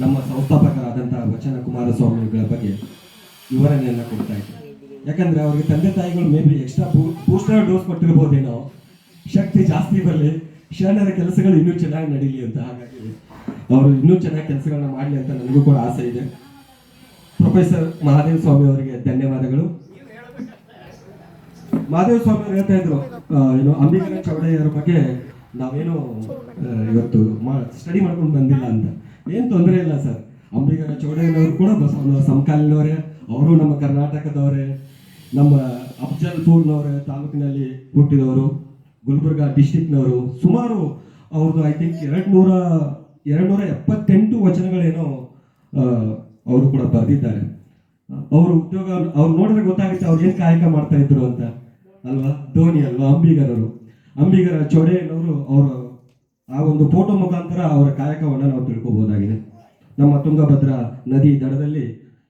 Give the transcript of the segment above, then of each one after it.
ನಮ್ಮ ಸಂಸ್ಥಾಪಕರಾದಂತಹ ವಚನ ಕುಮಾರಸ್ವಾಮಿಗಳ ಬಗ್ಗೆ ವಿವರಣೆಯನ್ನ ಕೊಡ್ತಾ ಇದ್ದಾರೆ ಯಾಕಂದ್ರೆ ಅವ್ರಿಗೆ ತಂದೆ ತಾಯಿಗಳು may be extra booster dose ಕೊಟ್ಟಿರ್ಬೋದೇನೋ, ಶಕ್ತಿ ಜಾಸ್ತಿ ಬರಲಿ, ಶರಣರ ಕೆಲಸಗಳು ಇನ್ನೂ ಚೆನ್ನಾಗಿ ನಡೀಲಿ ಅಂತ ಹಾಗಾಗಿ ಅವರು ಇನ್ನೂ ಚೆನ್ನಾಗಿ ಕೆಲಸಗಳನ್ನ ಮಾಡಲಿ ಅಂತ ನನಗೂ ಕೂಡ ಆಸೆ ಇದೆ. ಪ್ರೊಫೆಸರ್ ಮಹಾದೇವ ಸ್ವಾಮಿ ಅವರಿಗೆ ಧನ್ಯವಾದಗಳು. ಮಹಾದೇವ ಸ್ವಾಮಿ ಹೇಳ್ತಾ ಇದ್ರು ಏನು ಅಂಬಿಕರ ಚೌಡಯ್ಯರ ಬಗ್ಗೆ ನಾವೇನು ಇವತ್ತು ಸ್ಟಡಿ ಮಾಡ್ಕೊಂಡು ಬಂದಿಲ್ಲ ಅಂತ. ಏನ್ ತೊಂದರೆ ಇಲ್ಲ ಸರ್. ಅಂಬಿಗರ ಚೌಡಯ್ಯನವರು ಕೂಡ ಬಸವನ ಸಮಕಾಲೀನವರೇ, ಅವರು ನಮ್ಮ ಕರ್ನಾಟಕದವರೇ, ನಮ್ಮ ಅಫ್ಜಲ್ಪುರ್ನವರೇ ತಾಲೂಕಿನಲ್ಲಿ ಹುಟ್ಟಿದವರು, ಗುಲ್ಬರ್ಗ ಡಿಸ್ಟಿಕ್ನವರು ಸುಮಾರು ಅವ್ರದ್ದು ಐ ಥಿಂಕ್ ಎರಡು ನೂರ ಎರಡು ನೂರ ಎಪ್ಪತ್ತೆಂಟು ವಚನಗಳೇನೋ ಅವರು ಕೂಡ ಬರೆದಿದ್ದಾರೆ. ಅವರು ಉದ್ಯೋಗ ಅವ್ರು ನೋಡಿದ್ರೆ ಗೊತ್ತಾಗುತ್ತೆ ಅವ್ರು ಏನ್ ಕಾಯಕ ಮಾಡ್ತಾ ಇದ್ರು ಅಂತ. ಅಲ್ವಾ? ಧೋನಿ ಅಲ್ವಾ? ಅಂಬಿಗರರು ಅಂಬಿಗರ ಚೊಡೆಯನ್ನವರು ಅವರು ಆ ಒಂದು ಫೋಟೋ ಮುಖಾಂತರ ಅವರ ಕಾಯಕವನ್ನು ನಾವು ತಿಳ್ಕೊಬಹುದಾಗಿದೆ ನಮ್ಮ ತುಂಗಭದ್ರಾ ನದಿ ದಡದಲ್ಲಿ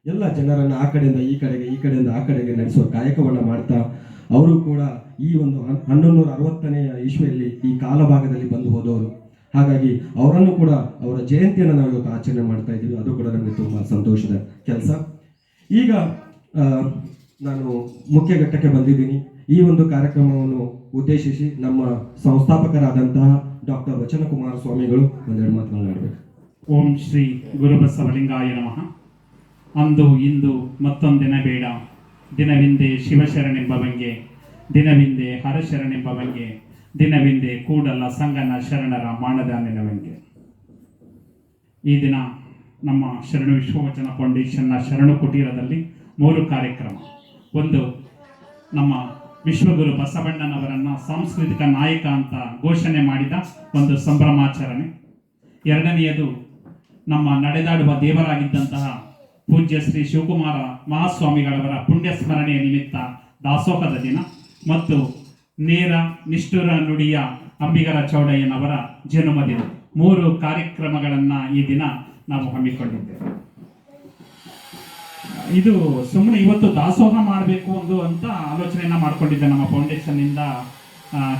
ಎಲ್ಲ ಜನರನ್ನ ಆ ಕಡೆಯಿಂದ ಈ ಕಡೆಗೆ, ಈ ಕಡೆಯಿಂದ ಆ ಕಡೆಗೆ ನಡೆಸುವ ಕಾಯಕವನ್ನು ಮಾಡ್ತಾ ಅವರು ಕೂಡ ಈ ಒಂದು ಹನ್ನೊಂದೂರ ಅರವತ್ತನೆಯ ಇಸ್ವಿಯಲ್ಲಿ ಈ ಕಾಲಭಾಗದಲ್ಲಿ ಬಂದು ಹೋದವರು. ಹಾಗಾಗಿ ಅವರನ್ನು ಕೂಡ ಅವರ ಜಯಂತಿಯನ್ನು ನಾವು ಇವತ್ತು ಆಚರಣೆ ಮಾಡ್ತಾ ಇದ್ದೀವಿ. ಅದು ಕೂಡ ನಮಗೆ ತುಂಬಾ ಸಂತೋಷದ ಕೆಲಸ. ಈಗ ನಾನು ಮುಖ್ಯ ಘಟ್ಟಕ್ಕೆ ಬಂದಿದ್ದೀನಿ. ಈ ಒಂದು ಕಾರ್ಯಕ್ರಮವನ್ನು ಉದ್ದೇಶಿಸಿ ನಮ್ಮ ಸಂಸ್ಥಾಪಕರಾದಂತಹ ಡಾಕ್ಟರ್ ವಚನಕುಮಾರ ಸ್ವಾಮಿಗಳು ಒಂದೆರಡು ಮಾತನಾಡಬೇಕು ಓಂ ಶ್ರೀ ಗುರುಬಸವಲಿಂಗಾಯ ನಮಃ. ಅಂದು ಇಂದು ಮತ್ತೊಂದಿನ ಬೇಡ. ದಿನವಿಂದೆ ಶಿವಶರಣೆಂಬವಂಗೆ, ದಿನವಿಂದೆ ಹರಶರಣೆಂಬವಂಗೆ, ದಿನವಿಂದೆ ಕೂಡಲ ಸಂಗನ ಶರಣರ ಮಾಣದ ನೆನವಂಗೆ ಈ ದಿನ ನಮ್ಮ ಶರಣ ವಿಶ್ವವಚನ ಫೌಂಡೇಶನ್ನ ಶರಣು ಕುಟೀರದಲ್ಲಿ ಮೂರು ಕಾರ್ಯಕ್ರಮ. ಒಂದು, ನಮ್ಮ ವಿಶ್ವಗುರು ಬಸವಣ್ಣನವರನ್ನು ಸಾಂಸ್ಕೃತಿಕ ನಾಯಕ ಅಂತ ಘೋಷಣೆ ಮಾಡಿದ ಒಂದು ಸಂಭ್ರಮಾಚರಣೆ. ಎರಡನೆಯದು, ನಮ್ಮ ನಡೆದಾಡುವ ದೇವರಾಗಿದ್ದಂತಹ ಪೂಜ್ಯ ಶ್ರೀ ಶಿವಕುಮಾರ ಮಹಾಸ್ವಾಮಿಗಳವರ ಪುಣ್ಯ ಸ್ಮರಣೆಯ ನಿಮಿತ್ತ ದಾಸೋಹದ ದಿನ. ಮತ್ತು ನೇರ ನಿಷ್ಠುರ ನುಡಿಯ ಅಂಬಿಗರ ಚೌಡಯ್ಯನವರ ಜನ್ಮದಿನ. ಮೂರು ಕಾರ್ಯಕ್ರಮಗಳನ್ನು ಈ ದಿನ ನಾವು ಹಮ್ಮಿಕೊಂಡಿದ್ದೇವೆ. ಇದು ಸುಮ್ಮನೆ ಇವತ್ತು ದಾಸೋಹ ಮಾಡಬೇಕು ಒಂದು ಅಂತ ಆಲೋಚನೆಯನ್ನ ಮಾಡ್ಕೊಂಡಿದ್ದೆ ನಮ್ಮ ಫೌಂಡೇಶನ್ ಇಂದ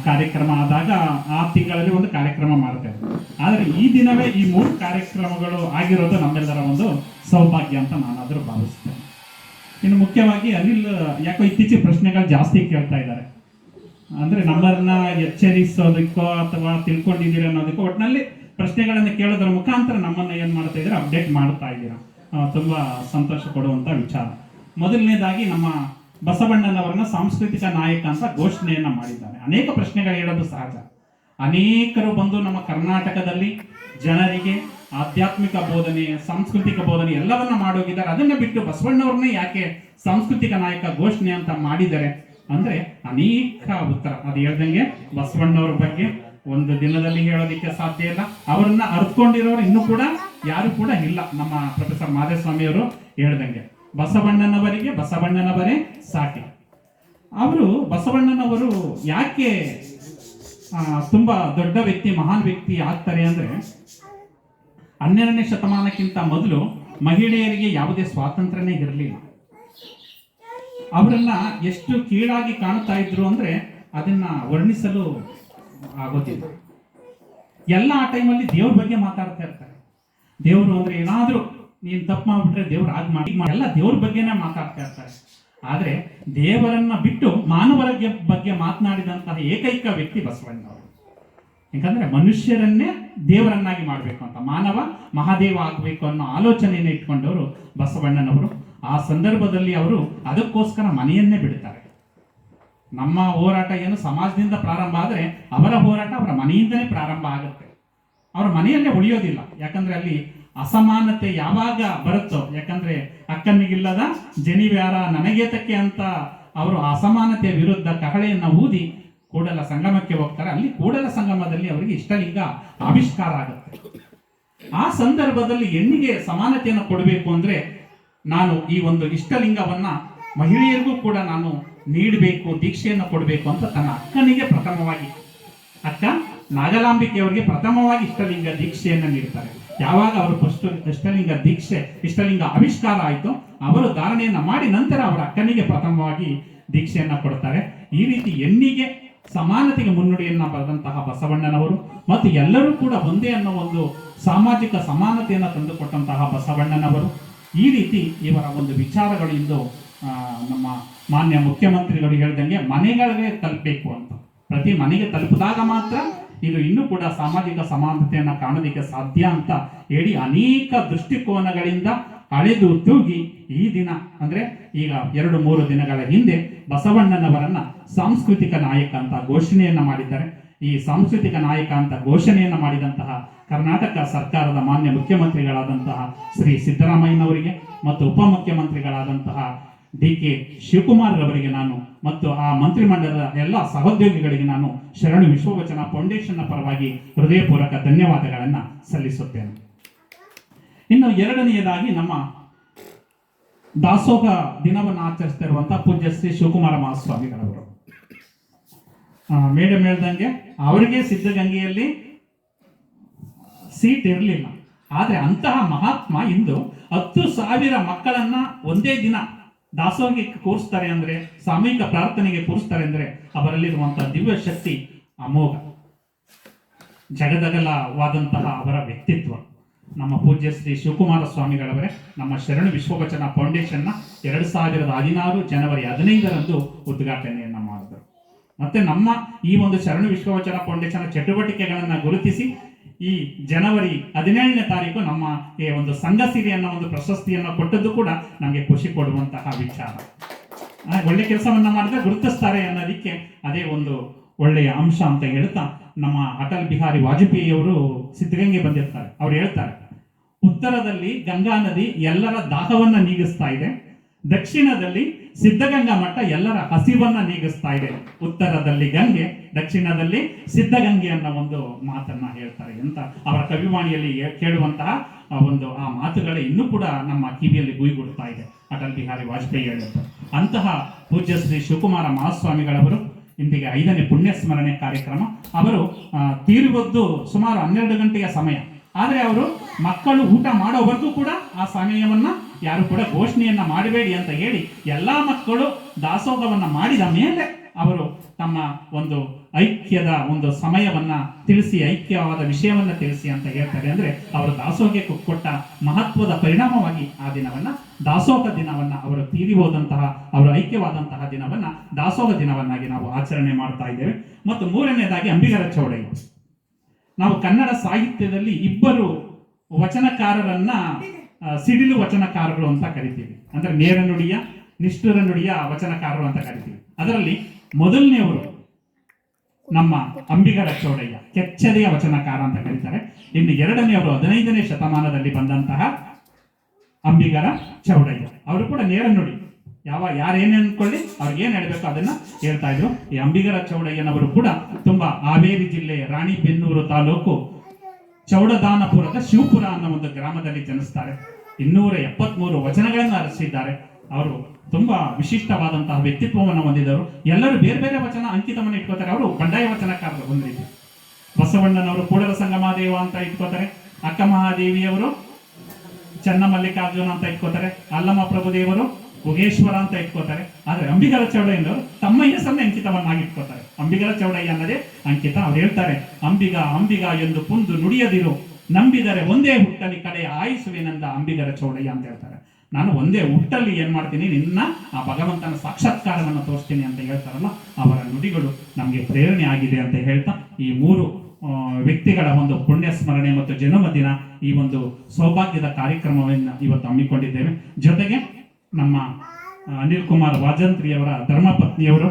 ಕಾರ್ಯಕ್ರಮ ಆದಾಗ ಆ ತಿಂಗಳಲ್ಲಿ ಒಂದು ಕಾರ್ಯಕ್ರಮ ಮಾಡ್ತೇವೆ. ಆದರೆ ಈ ದಿನವೇ ಈ ಮೂರು ಕಾರ್ಯಕ್ರಮಗಳು ಆಗಿರೋದು ನಮ್ಮೆಲ್ಲರ ಒಂದು ಸೌಭಾಗ್ಯ ಅಂತ ನಾನಾದರೂ ಭಾವಿಸ್ತೇನೆ. ಇನ್ನು ಮುಖ್ಯವಾಗಿ ಅನಿಲ್, ಯಾಕೋ ಇತ್ತೀಚೆಗೆ ಪ್ರಶ್ನೆಗಳು ಜಾಸ್ತಿ ಕೇಳ್ತಾ ಇದ್ದಾರೆ. ಅಂದ್ರೆ ನಮ್ಮನ್ನ ಎಚ್ಚರಿಸೋದಕ್ಕೋ ಅಥವಾ ತಿಳ್ಕೊಂಡಿದ್ದೀರಿ ಅನ್ನೋದಕ್ಕೋ ಒಟ್ಟಿನಲ್ಲಿ ಪ್ರಶ್ನೆಗಳನ್ನು ಕೇಳೋದ್ರ ಮುಖಾಂತರ ನಮ್ಮನ್ನ ಏನು ಮಾಡ್ತಾ ಇದ್ದೀರಾ? ಅಪ್ಡೇಟ್ ಮಾಡ್ತಾ ಇದ್ದೀರಾ? ತುಂಬ ಸಂತೋಷ ಕೊಡುವಂತ ವಿಚಾರ. ಮೊದಲನೇದಾಗಿ ನಮ್ಮ ಬಸವಣ್ಣನವರನ್ನ ಸಾಂಸ್ಕೃತಿಕ ನಾಯಕ ಅಂತ ಘೋಷಣೆಯನ್ನ ಮಾಡಿದ್ದಾರೆ. ಅನೇಕ ಪ್ರಶ್ನೆಗಳು ಹೇಳೋದು ಸಹಜ. ಅನೇಕರು ಬಂದು ನಮ್ಮ ಕರ್ನಾಟಕದಲ್ಲಿ ಜನರಿಗೆ ಆಧ್ಯಾತ್ಮಿಕ ಬೋಧನೆ, ಸಾಂಸ್ಕೃತಿಕ ಬೋಧನೆ ಎಲ್ಲವನ್ನ ಮಾಡೋಗಿದ್ದಾರೆ. ಅದನ್ನ ಬಿಟ್ಟು ಬಸವಣ್ಣವ್ರನ್ನೇ ಯಾಕೆ ಸಾಂಸ್ಕೃತಿಕ ನಾಯಕ ಘೋಷಣೆ ಅಂತ ಮಾಡಿದ್ದಾರೆ ಅಂದ್ರೆ ಅನೇಕ ಉತ್ತರ. ಅದು ಹೇಳ್ದಂಗೆ ಬಸವಣ್ಣವ್ರ ಬಗ್ಗೆ ಒಂದು ದಿನದಲ್ಲಿ ಹೇಳೋದಿಕ್ಕೆ ಸಾಧ್ಯ ಇಲ್ಲ. ಅವರನ್ನ ಅರ್ಥಕೊಂಡಿರೋರು ಇನ್ನೂ ಕೂಡ ಯಾರು ಕೂಡ ಇಲ್ಲ. ನಮ್ಮ ಪ್ರೊಫೆಸರ್ ಮಾಧೇಸ್ವಾಮಿ ಅವರು ಹೇಳ್ದಂಗೆ. ಬಸವಣ್ಣನವರಿಗೆ ಬಸವಣ್ಣನವರೇ ಸಾಟಿ ಅವರು ಬಸವಣ್ಣನವರು ಯಾಕೆ ತುಂಬಾ ದೊಡ್ಡ ವ್ಯಕ್ತಿ, ಮಹಾನ್ ವ್ಯಕ್ತಿ ಆಗ್ತಾರೆ ಅಂದ್ರೆ, ಹನ್ನೆರಡನೇ ಶತಮಾನಕ್ಕಿಂತ ಮೊದಲು ಮಹಿಳೆಯರಿಗೆ ಯಾವುದೇ ಸ್ವಾತಂತ್ರ್ಯನೇ ಇರಲಿಲ್ಲ. ಅವರನ್ನ ಎಷ್ಟು ಕೀಳಾಗಿ ಕಾಣ್ತಾ ಇದ್ರು ಅಂದ್ರೆ ಅದನ್ನ ವರ್ಣಿಸಲು ಆಗೋದಿಲ್ಲ ಎಲ್ಲ ಆ ಟೈಮಲ್ಲಿ ದೇವ್ರ ಬಗ್ಗೆ ಮಾತಾಡ್ತಾ ಇರ್ತಾರೆ. ದೇವರು ಅಂದ್ರೆ ಏನಾದ್ರೂ ನೀನ್ ತಪ್ಪು ಮಾಡ್ಬಿಟ್ರೆ ದೇವ್ರು ಆಗ ಮಾಡಿ ಎಲ್ಲ ದೇವ್ರ ಬಗ್ಗೆನೇ ಮಾತಾಡ್ತಾ ಇರ್ತಾರೆ. ಆದ್ರೆ ದೇವರನ್ನ ಬಿಟ್ಟು ಮಾನವರ ಬಗ್ಗೆ ಮಾತನಾಡಿದಂತಹ ಏಕೈಕ ವ್ಯಕ್ತಿ ಬಸವಣ್ಣವರು. ಯಾಕಂದ್ರೆ ಮನುಷ್ಯರನ್ನೇ ದೇವರನ್ನಾಗಿ ಮಾಡಬೇಕು ಅಂತ, ಮಾನವ ಮಹಾದೇವ ಆಗಬೇಕು ಅನ್ನೋ ಆಲೋಚನೆಯನ್ನು ಇಟ್ಕೊಂಡವರು ಬಸವಣ್ಣನವರು. ಆ ಸಂದರ್ಭದಲ್ಲಿ ಅವರು ಅದಕ್ಕೋಸ್ಕರ ಮನೆಯನ್ನೇ ಬಿಡ್ತಾರೆ. ನಮ್ಮ ಹೋರಾಟ ಏನು ಸಮಾಜದಿಂದ ಪ್ರಾರಂಭ ಆದರೆ ಅವರ ಹೋರಾಟ ಅವರ ಮನೆಯಿಂದಲೇ ಪ್ರಾರಂಭ ಆಗುತ್ತೆ. ಅವರ ಮನೆಯಲ್ಲೇ ಉಳಿಯೋದಿಲ್ಲ. ಯಾಕಂದ್ರೆ ಅಲ್ಲಿ ಅಸಮಾನತೆ ಯಾವಾಗ ಬರುತ್ತೋ, ಯಾಕಂದ್ರೆ ಅಕ್ಕನಿಗಿಲ್ಲದ ಜನಿವ್ಯಾರ ನನಗೇತಕ್ಕೆ ಅಂತ ಅವರು ಅಸಮಾನತೆಯ ವಿರುದ್ಧ ಕಹಳೆಯನ್ನ ಊದಿ ಕೂಡಲ ಸಂಗಮಕ್ಕೆ ಹೋಗ್ತಾರೆ. ಅಲ್ಲಿ ಕೂಡಲ ಸಂಗಮದಲ್ಲಿ ಅವರಿಗೆ ಇಷ್ಟಲಿಂಗ ಆವಿಷ್ಕಾರ ಆಗುತ್ತೆ. ಆ ಸಂದರ್ಭದಲ್ಲಿ ಹೆಣ್ಣಿಗೆ ಸಮಾನತೆಯನ್ನು ಕೊಡಬೇಕು ಅಂದ್ರೆ ನಾನು ಈ ಒಂದು ಇಷ್ಟಲಿಂಗವನ್ನ ಮಹಿಳೆಯರಿಗೂ ಕೂಡ ನಾನು ನೀಡಬೇಕು, ದೀಕ್ಷೆಯನ್ನು ಕೊಡಬೇಕು ಅಂತ ತನ್ನ ಅಕ್ಕನಿಗೆ ಪ್ರಥಮವಾಗಿ. ಅಕ್ಕ ನಾಗಲಾಂಬಿಕೆ ಅವರಿಗೆ ಪ್ರಥಮವಾಗಿ ಇಷ್ಟಲಿಂಗ ದೀಕ್ಷೆಯನ್ನು ನೀಡ್ತಾರೆ. ಯಾವಾಗ ಅವರು ಫಸ್ಟ್ ಇಷ್ಟಲಿಂಗ ದೀಕ್ಷೆ, ಇಷ್ಟಲಿಂಗ ಆವಿಷ್ಕಾರ ಆಯಿತು, ಅವರು ಧಾರಣೆಯನ್ನ ಮಾಡಿ ನಂತರ ಅವರ ಅಕ್ಕನಿಗೆ ಪ್ರಥಮವಾಗಿ ದೀಕ್ಷೆಯನ್ನ ಕೊಡ್ತಾರೆ. ಈ ರೀತಿ ಹೆಣ್ಣಿಗೆ ಸಮಾನತೆಗೆ ಮುನ್ನುಡಿಯನ್ನು ಬರೆದಂತಹ ಬಸವಣ್ಣನವರು ಮತ್ತು ಎಲ್ಲರೂ ಕೂಡ ಒಂದೇ ಅನ್ನೋ ಒಂದು ಸಾಮಾಜಿಕ ಸಮಾನತೆಯನ್ನು ತಂದುಕೊಟ್ಟಂತಹ ಬಸವಣ್ಣನವರು. ಈ ರೀತಿ ಇವರ ಒಂದು ವಿಚಾರಗಳು ಇಂದು ನಮ್ಮ ಮಾನ್ಯ ಮುಖ್ಯಮಂತ್ರಿಗಳು ಹೇಳ್ದಂಗೆ ಮನೆಗಳಿಗೆ ತಲುಪಬೇಕು ಅಂತ. ಪ್ರತಿ ಮನೆಗೆ ತಲುಪಿದಾಗ ಮಾತ್ರ ಇದು ಇನ್ನೂ ಕೂಡ ಸಾಮಾಜಿಕ ಸಮಾನತೆಯನ್ನು ಕಾಣೋದಕ್ಕೆ ಸಾಧ್ಯ ಅಂತ ಹೇಳಿ ಅನೇಕ ದೃಷ್ಟಿಕೋನಗಳಿಂದ ಅಳೆದು ತೂಗಿ ಈ ದಿನ, ಅಂದ್ರೆ ಈಗ ಎರಡು ಮೂರು ದಿನಗಳ ಹಿಂದೆ ಬಸವಣ್ಣನವರನ್ನ ಸಾಂಸ್ಕೃತಿಕ ನಾಯಕ ಅಂತ ಘೋಷಣೆಯನ್ನ ಮಾಡಿದ್ದಾರೆ. ಈ ಸಾಂಸ್ಕೃತಿಕ ನಾಯಕ ಅಂತ ಘೋಷಣೆಯನ್ನ ಮಾಡಿದಂತಹ ಕರ್ನಾಟಕ ಸರ್ಕಾರದ ಮಾನ್ಯ ಮುಖ್ಯಮಂತ್ರಿಗಳಾದಂತಹ ಶ್ರೀ ಸಿದ್ದರಾಮಯ್ಯನವರಿಗೆ ಮತ್ತು ಉಪಮುಖ್ಯಮಂತ್ರಿಗಳಾದಂತಹ ಡಿ ಕೆ ಶಿವಕುಮಾರ್ ರವರಿಗೆ ನಾನು ಮತ್ತು ಆ ಮಂತ್ರಿಮಂಡಲದ ಎಲ್ಲ ಸಹೋದ್ಯೋಗಿಗಳಿಗೆ ನಾನು ಶರಣು ವಿಶ್ವವಚನ ಫೌಂಡೇಶನ್ನ ಪರವಾಗಿ ಹೃದಯಪೂರ್ವಕ ಧನ್ಯವಾದಗಳನ್ನು ಸಲ್ಲಿಸುತ್ತೇನೆ. ಇನ್ನು ಎರಡನೆಯದಾಗಿ ನಮ್ಮ ದಾಸೋಹ ದಿನವನ್ನು ಆಚರಿಸ್ತಿರುವಂತಹ ಪೂಜ್ಯ ಶ್ರೀ ಶಿವಕುಮಾರ ಮಹಾಸ್ವಾಮಿಗಳವರು. ಮೇಡಮ್ ಹೇಳ್ದಂಗೆ ಅವರಿಗೆ ಸಿದ್ಧಗಂಗೆಯಲ್ಲಿ ಸೀಟ್ ಇರಲಿಲ್ಲ. ಆದರೆ ಅಂತಹ ಮಹಾತ್ಮ ಇಂದು ಹತ್ತು ಸಾವಿರ ಮಕ್ಕಳನ್ನ ಒಂದೇ ದಿನ ದಾಸೋಹಕ್ಕೆ ಕೂರಿಸ್ತಾರೆ ಅಂದ್ರೆ, ಸಾಮೂಹಿಕ ಪ್ರಾರ್ಥನೆಗೆ ಕೂರಿಸ್ತಾರೆ ಅಂದ್ರೆ, ಅವರಲ್ಲಿರುವಂತಹ ದಿವ್ಯ ಶಕ್ತಿ ಅಮೋಘ. ಜಗದಗಲವಾದಂತಹ ಅವರ ವ್ಯಕ್ತಿತ್ವ. ನಮ್ಮ ಪೂಜ್ಯ ಶ್ರೀ ಶಿವಕುಮಾರ ಸ್ವಾಮಿಗಳವರೇ, ನಮ್ಮ ಶರಣ ವಿಶ್ವವಚನ ಫೌಂಡೇಶನ್ನ ಎರಡು ಸಾವಿರದ ಹದಿನಾರು ಜನವರಿ ಹದಿನೈದರಂದು ಉದ್ಘಾಟನೆಯನ್ನ ಮಾಡಿದರು. ಮತ್ತೆ ನಮ್ಮ ಈ ಒಂದು ಶರಣ ವಿಶ್ವವಚನ ಫೌಂಡೇಶನ್ ಚಟುವಟಿಕೆಗಳನ್ನ ಗುರುತಿಸಿ ಈ ಜನವರಿ ಹದಿನೇಳನೇ ತಾರೀಕು ನಮ್ಮ ಈ ಒಂದು ಸಂಘ ಸಿರಿ ಅನ್ನೋ ಒಂದು ಪ್ರಶಸ್ತಿಯನ್ನು ಕೊಟ್ಟದ್ದು ಕೂಡ ನಮಗೆ ಖುಷಿ ಕೊಡುವಂತಹ ವಿಚಾರ. ಒಳ್ಳೆ ಕೆಲಸವನ್ನ ಮಾಡಿದ್ರೆ ಗುರುತಿಸ್ತಾರೆ ಅನ್ನೋದಕ್ಕೆ ಅದೇ ಒಂದು ಒಳ್ಳೆಯ ಅಂಶ ಅಂತ ಹೇಳ್ತಾ ನಮ್ಮ ಅಟಲ್ ಬಿಹಾರಿ ವಾಜಪೇಯಿ ಅವರು ಸಿದ್ಧಗಂಗೆ ಬಂದಿರ್ತಾರೆ. ಅವ್ರು ಹೇಳ್ತಾರೆ, ಉತ್ತರದಲ್ಲಿ ಗಂಗಾ ನದಿ ಎಲ್ಲರ ದಾಹವನ್ನ ನೀಗಿಸ್ತಾ ಇದೆ. ದಕ್ಷಿಣದಲ್ಲಿ ಸಿದ್ಧಗಂಗಾ ಮಠ ಎಲ್ಲರ ಹಸಿವನ್ನ ನೀಗಿಸ್ತಾ ಇದೆ. ಉತ್ತರದಲ್ಲಿ ಗಂಗೆ, ದಕ್ಷಿಣದಲ್ಲಿ ಸಿದ್ಧಗಂಗೆ ಅನ್ನೋ ಒಂದು ಮಾತನ್ನ ಹೇಳ್ತಾರೆ ಅಂತ ಅವರ ಕವಿವಾಣಿಯಲ್ಲಿ ಕೇಳುವಂತಹ ಒಂದು ಆ ಮಾತುಗಳೇ ಇನ್ನೂ ಕೂಡ ನಮ್ಮ ಕಿವಿಯಲ್ಲಿ ಗುಯ್ಗುಡ್ತಾ ಇದೆ. ಅಟಲ್ ಬಿಹಾರಿ ವಾಜಪೇಯಿ ಹೇಳಿದ್ದು. ಅಂತಹ ಪೂಜ್ಯ ಶ್ರೀ ಶಿವಕುಮಾರ ಮಹಾಸ್ವಾಮಿಗಳವರು ಇಂದಿಗೆ ಐದನೇ ಪುಣ್ಯ ಸ್ಮರಣೆ ಕಾರ್ಯಕ್ರಮ. ಅವರು ತೀರುವದ್ದು ಸುಮಾರು ಹನ್ನೆರಡು ಗಂಟೆಯ ಸಮಯ. ಆದರೆ ಅವರು ಮಕ್ಕಳು ಊಟ ಮಾಡೋವರೆಗೂ ಕೂಡ ಆ ಸಮಯವನ್ನ ಯಾರು ಕೂಡ ಘೋಷಣೆಯನ್ನ ಮಾಡಬೇಡಿ ಅಂತ ಹೇಳಿ ಎಲ್ಲಾ ಮಕ್ಕಳು ದಾಸೋಹವನ್ನ ಮಾಡಿದ ಮೇಲೆ ಅವರು ತಮ್ಮ ಒಂದು ಐಕ್ಯದ ಒಂದು ಸಮಯವನ್ನ ತಿಳಿಸಿ, ಐಕ್ಯವಾದ ವಿಷಯವನ್ನ ತಿಳಿಸಿ ಅಂತ ಹೇಳ್ತಾರೆ ಅಂದ್ರೆ ಅವರು ದಾಸೋಹಕ್ಕೆ ಕೊಟ್ಟ ಮಹತ್ವದ ಪರಿಣಾಮವಾಗಿ ಆ ದಿನವನ್ನ, ದಾಸೋಹ ದಿನವನ್ನ ಅವರು ತೀರಿ ಹೋದಂತಹ, ಅವರು ಐಕ್ಯವಾದಂತಹ ದಿನವನ್ನ ದಾಸೋಹ ದಿನವನ್ನಾಗಿ ನಾವು ಆಚರಣೆ ಮಾಡ್ತಾ ಇದ್ದೇವೆ. ಮತ್ತು ಮೂರನೇದಾಗಿ ಅಂಬಿಗರ ಚೌಡಯ್ಯ. ನಾವು ಕನ್ನಡ ಸಾಹಿತ್ಯದಲ್ಲಿ ಇಬ್ಬರು ವಚನಕಾರರನ್ನ ಸಿಡಿಲು ವಚನಕಾರರು ಅಂತ ಕರಿತೀವಿ. ಅಂದ್ರೆ ನೇರ ನುಡಿಯ, ನಿಷ್ಠುರ ನುಡಿಯ ವಚನಕಾರರು ಅಂತ ಕರಿತೀವಿ. ಅದರಲ್ಲಿ ಮೊದಲನೆಯವರು ನಮ್ಮ ಅಂಬಿಗರ ಚೌಡಯ್ಯ ಕೆಚ್ಚದೆಯ ವಚನಕಾರ ಅಂತ ಕರೀತಾರೆ. ಇನ್ನು ಎರಡನೆಯವರು ಹದಿನೈದನೇ ಶತಮಾನದಲ್ಲಿ ಬಂದಂತಹ ಅಂಬಿಗರ ಚೌಡಯ್ಯ. ಅವರು ಕೂಡ ನೇರ ನುಡಿ. ಯಾವ, ಯಾರೇನು ಅನ್ಕೊಳ್ಳಿ, ಅವ್ರಿಗೆ ಏನ್ ಹೇಳ್ಬೇಕು ಅದನ್ನ ಹೇಳ್ತಾ ಇದ್ರು. ಈ ಅಂಬಿಗರ ಚೌಡಯ್ಯನವರು ಕೂಡ ತುಂಬಾ ಹಾವೇರಿ ಜಿಲ್ಲೆ ರಾಣಿಬೆನ್ನೂರು ತಾಲೂಕು ಚೌಡದಾನಪುರದ ಶಿವಪುರ ಅನ್ನೋ ಒಂದು ಗ್ರಾಮದಲ್ಲಿ ಜನಿಸ್ತಾರೆ. ಇನ್ನೂರ ಎಪ್ಪತ್ಮೂರು ವಚನಗಳನ್ನು ರಚಿಸಿದ್ದಾರೆ ಅವರು ತುಂಬಾ ವಿಶಿಷ್ಟವಾದಂತಹ ವ್ಯಕ್ತಿತ್ವವನ್ನು ಹೊಂದಿದ್ದರು. ಎಲ್ಲರೂ ಬೇರೆ ಬೇರೆ ವಚನ ಅಂಕಿತವನ್ನು ಇಟ್ಕೋತಾರೆ. ಅವರು ಬಂಡಾಯ ವಚನಕಾರರು ಒಂದು ರೀತಿ. ಬಸವಣ್ಣನವರು ಕೂಡಲ ಸಂಗಮಾದೇವ ಅಂತ ಇಟ್ಕೋತಾರೆ. ಅಕ್ಕ ಮಹಾದೇವಿಯವರು ಚನ್ನಮಲ್ಲಿಕಾರ್ಜುನ ಅಂತ ಇಟ್ಕೋತಾರೆ. ಅಲ್ಲಮ್ಮ ಪ್ರಭುದೇವರು ಗುಗೇಶ್ವರ ಅಂತ ಇಟ್ಕೋತಾರೆ. ಆದ್ರೆ ಅಂಬಿಗರ ಚೌಡಯ್ಯನವರು ತಮ್ಮ ಹೆಸರನ್ನೇ ಅಂಕಿತವನ್ನಾಗಿ ಇಟ್ಕೋತಾರೆ. ಅಂಬಿಗರ ಚೌಡಯ್ಯ ಅನ್ನದೇ ಅಂಕಿತ ಅವ್ರು ಹೇಳ್ತಾರೆ, ಅಂಬಿಗ ಅಂಬಿಗ ಎಂದು ಕುಂದು ನುಡಿಯದಿರು. ನಂಬಿದರೆ ಒಂದೇ ಹುಟ್ಟಲಿ ಕಡೆ ಆಯಿಸುವೆನೆಂದ ಅಂಬಿಗರ ಚೌಡಯ್ಯ ಅಂತ ಹೇಳ್ತಾರೆ. ನಾನು ಒಂದೇ ಹುಟ್ಟಲ್ಲಿ ಏನ್ ಮಾಡ್ತೀನಿ? ನಿನ್ನ, ಆ ಭಗವಂತನ ಸಾಕ್ಷಾತ್ಕಾರವನ್ನು ತೋರಿಸ್ತೀನಿ ಅಂತ ಹೇಳ್ತಾರಲ್ಲ, ಅವರ ನುಡಿಗಳು ನಮಗೆ ಪ್ರೇರಣೆ ಆಗಿದೆ ಅಂತ ಹೇಳ್ತಾ, ಈ ಮೂರು ವ್ಯಕ್ತಿಗಳ ಒಂದು ಪುಣ್ಯ ಸ್ಮರಣೆ ಮತ್ತು ಜನ್ಮದಿನ ಈ ಒಂದು ಸೌಭಾಗ್ಯದ ಕಾರ್ಯಕ್ರಮವನ್ನು ಇವತ್ತು ಹಮ್ಮಿಕೊಂಡಿದ್ದೇವೆ. ಜೊತೆಗೆ ನಮ್ಮ ಅನಿಲ್ ಕುಮಾರ್ ವಾಜಂತ್ರಿಯವರ ಧರ್ಮಪತ್ನಿಯವರು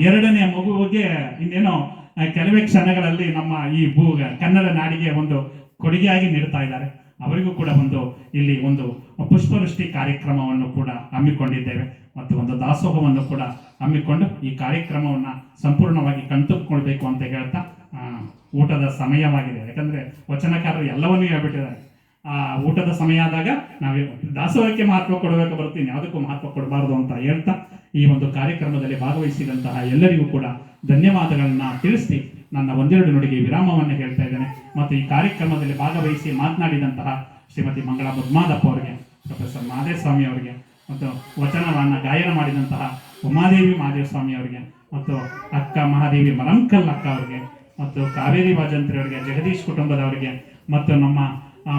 ಎರಡನೇ ಮಗುವಿಗೆ ಇನ್ನೇನೋ ಕೆಲವೇ ಕ್ಷಣಗಳಲ್ಲಿ ನಮ್ಮ ಈ ಭೂ ಕನ್ನಡ ನಾಡಿಗೆ ಒಂದು ಕೊಡುಗೆಯಾಗಿ ನೀಡ್ತಾ ಇದ್ದಾರೆ. ಅವರಿಗೂ ಕೂಡ ಒಂದು ಇಲ್ಲಿ ಒಂದು ಪುಷ್ಪವೃಷ್ಟಿ ಕಾರ್ಯಕ್ರಮವನ್ನು ಕೂಡ ಹಮ್ಮಿಕೊಂಡಿದ್ದೇವೆ. ಮತ್ತು ಒಂದು ದಾಸೋಹವನ್ನು ಕೂಡ ಹಮ್ಮಿಕೊಂಡು ಈ ಕಾರ್ಯಕ್ರಮವನ್ನ ಸಂಪೂರ್ಣವಾಗಿ ಕಣ್ತುಕೊಳ್ಬೇಕು ಅಂತ ಹೇಳ್ತಾ ಊಟದ ಸಮಯವಾಗಿದೆ. ಯಾಕಂದ್ರೆ ವಚನಕಾರರು ಎಲ್ಲವನ್ನೂ ಹೇಳ್ಬಿಟ್ಟಿದ್ದಾರೆ. ಆ, ಊಟದ ಸಮಯ ಆದಾಗ ನಾವು ದಾಸೋಹಕ್ಕೆ ಮಹತ್ವ ಕೊಡಬೇಕು ಬರ್ತೀನಿ ಯಾವುದಕ್ಕೂ ಮಹತ್ವ ಕೊಡಬಾರದು ಅಂತ ಹೇಳ್ತಾ ಈ ಒಂದು ಕಾರ್ಯಕ್ರಮದಲ್ಲಿ ಭಾಗವಹಿಸಿದಂತಹ ಎಲ್ಲರಿಗೂ ಕೂಡ ಧನ್ಯವಾದಗಳನ್ನ ತಿಳಿಸಿ ನನ್ನ ಒಂದೆರಡು ನುಡಿಗೆ ವಿರಾಮವನ್ನು ಹೇಳ್ತಾ ಇದ್ದೇನೆ. ಮತ್ತು ಈ ಕಾರ್ಯಕ್ರಮದಲ್ಲಿ ಭಾಗವಹಿಸಿ ಮಾತನಾಡಿದಂತಹ ಶ್ರೀಮತಿ ಮಂಗಳ ಪದ್ಮಾದಪ್ಪ ಅವರಿಗೆ, ಪ್ರೊಫೆಸರ್ ಮಾದೇವಸ್ವಾಮಿ ಅವರಿಗೆ, ಮತ್ತು ವಚನವನ್ನು ಗಾಯನ ಮಾಡಿದಂತಹ ಉಮಾದೇವಿ ಮಾದೇವಸ್ವಾಮಿ ಅವರಿಗೆ, ಮತ್ತು ಅಕ್ಕ ಮಹಾದೇವಿ ಮರಂಕಲ್ ಅಕ್ಕ ಅವರಿಗೆ, ಮತ್ತು ಕಾವೇರಿ ವಾಜಂತ್ರಿ ಅವರಿಗೆ, ಜಗದೀಶ್ ಕುಟುಂಬದವರಿಗೆ, ಮತ್ತು ನಮ್ಮ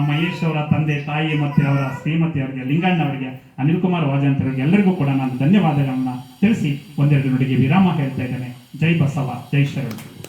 ಮಹೇಶ್ ಅವರ ತಂದೆ ತಾಯಿ ಮತ್ತು ಅವರ ಶ್ರೀಮತಿ ಅವರಿಗೆ ಲಿಂಗಣ್ಣ ಅವರಿಗೆ ಅನಿಲ್ ಕುಮಾರ್ ವಾಜಂತ್ರಿ ಅವರಿಗೆ ಎಲ್ಲರಿಗೂ ಕೂಡ ನಾನು ಧನ್ಯವಾದಗಳನ್ನು ತಿಳಿಸಿ ಒಂದೆರಡು ನುಡಿಗೆ ವಿರಾಮ ಹೇಳ್ತಾ ಇದ್ದೇನೆ. ಜೈ ಬಸವ ಜೈ ಶರಣ.